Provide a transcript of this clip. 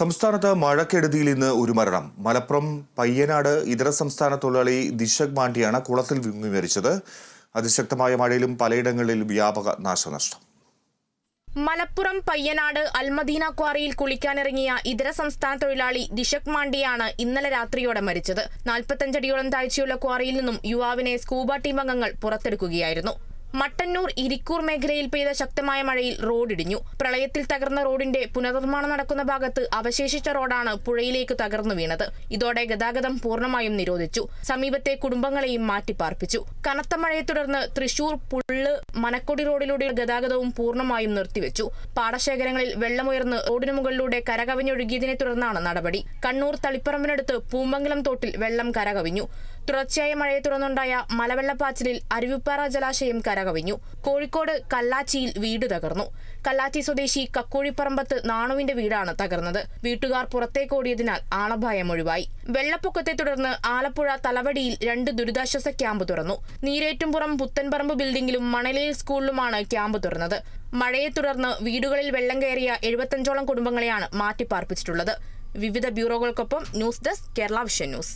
സംസ്ഥാനത്ത് മഴക്കെടുതിയിൽ ഇന്ന് ഒരു മരണം. മലപ്പുറം പയ്യനാട് ഇതര സംസ്ഥാന തൊഴിലാളി ദിശക് മാണ്ടിയാണ് കുളത്തിൽ വിങ്ങി മരിച്ചത്. അതിശക്തമായ മഴയിലും പലയിടങ്ങളിൽ വ്യാപക നാശനഷ്ടം. മലപ്പുറം പയ്യനാട് അൽമദീന ക്വാറിയിൽ കുളിക്കാനിറങ്ങിയ ഇതര സംസ്ഥാന തൊഴിലാളി ദിശക് മാണ്ടിയാണ് ഇന്നലെ രാത്രിയോടെ മരിച്ചത്. നാൽപ്പത്തഞ്ചടിയോളം താഴ്ചയുള്ള ക്വാറിയിൽ നിന്നും യുവാവിനെ സ്കൂബ ടീം അംഗങ്ങൾ പുറത്തെടുക്കുകയായിരുന്നു. മട്ടന്നൂർ ഇരിക്കൂർ മേഖലയിൽ പെയ്ത ശക്തമായ മഴയിൽ റോഡിടിഞ്ഞു. പ്രളയത്തിൽ തകർന്ന റോഡിന്റെ പുനർനിർമ്മാണം നടക്കുന്ന ഭാഗത്ത് അവശേഷിച്ച റോഡാണ് പുഴയിലേക്ക് തകർന്നു വീണത്. ഇതോടെ ഗതാഗതം പൂർണമായും നിരോധിച്ചു. സമീപത്തെ കുടുംബങ്ങളെയും മാറ്റിപ്പാർപ്പിച്ചു. കനത്ത മഴയെ തുടർന്ന് തൃശൂർ പുള്ള് മനക്കൊടി റോഡിലൂടെ ഗതാഗതവും പൂർണമായും നിർത്തിവെച്ചു. പാടശേഖരങ്ങളിൽ വെള്ളമുയർന്ന് റോഡിനു മുകളിലൂടെ കരകവിഞ്ഞൊഴുകിയതിനെ തുടർന്നാണ് നടപടി. കണ്ണൂർ തളിപ്പറമ്പിനടുത്ത് പൂമ്പങ്കലം തോട്ടിൽ വെള്ളം കരകവിഞ്ഞു. തുടർച്ചയായ മഴയെ തുടർന്നുണ്ടായ മലവെള്ളപ്പാച്ചിലിൽ അരുവിപ്പാറ ജലാശയം കരകവിഞ്ഞു. കോഴിക്കോട് കല്ലാച്ചിയിൽ വീട് തകർന്നു. കല്ലാച്ചി സ്വദേശി കക്കോഴിപ്പറമ്പത്ത് നാണുവിന്റെ വീടാണ് തകർന്നത്. വീട്ടുകാർ പുറത്തേക്കോടിയതിനാൽ ആളഭയം ഒഴിവായി. വെള്ളപ്പൊക്കത്തെ തുടർന്ന് ആലപ്പുഴ തലവടിയിൽ രണ്ട് ദുരിതാശ്വാസ ക്യാമ്പ് തുറന്നു. നീരേറ്റുംപുറം പുത്തൻപറമ്പ് ബിൽഡിംഗിലും മണലേൽ സ്കൂളിലുമാണ് ക്യാമ്പ് തുറന്നത്. മഴയെ തുടർന്ന് വീടുകളിൽ വെള്ളം കയറിയ എഴുപത്തഞ്ചോളം കുടുംബങ്ങളെയാണ് മാറ്റിപ്പാർപ്പിച്ചിട്ടുള്ളത്. വിവിധ ബ്യൂറോകൾക്കൊപ്പം news desk Kerala vision news.